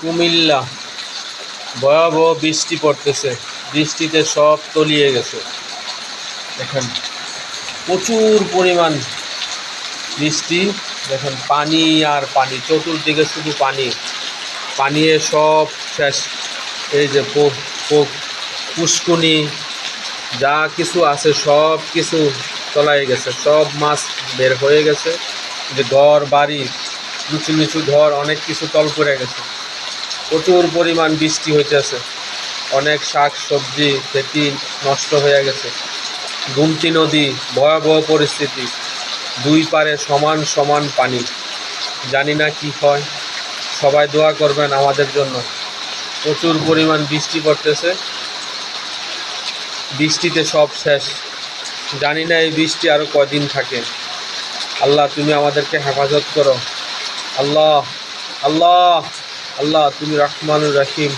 কুমিল্লা। ভয়াবহ বৃষ্টি পড়তেছে। বৃষ্টিতে সব তলিয়ে গেছে। দেখেন, প্রচুর পরিমাণ বৃষ্টি। দেখেন, পানি আর পানি, চতুর্দিকে শুধু পানি। পানিয়ে সব শেষ। এই যে পুষ্কুনি, যা কিছু আছে সব কিছু তলায় গেছে। সব মাছ বের হয়ে গেছে। যে ঘর, বাড়ি নিচু নিচু ঘর, অনেক কিছু তল পড়ে গেছে। প্রচুর পরিমাণ বৃষ্টি হইতেছে। অনেক শাক, সবজি, খেতি নষ্ট হয়ে গেছে। গুমতি নদী, ভয়াবহ পরিস্থিতি। দুই পারে সমান সমান পানি। জানি না কি হয়। সবাই দোয়া করবেন আমাদের জন্য। প্রচুর পরিমাণ বৃষ্টি পড়তেছে। বৃষ্টিতে সব শেষ। জানি না এই বৃষ্টি আরও কদিন থাকে। আল্লাহ, তুমি আমাদেরকে হেফাজত করো। আল্লাহ আল্লাহ। আল্লাহ তুমি রহমানুর রাহিম।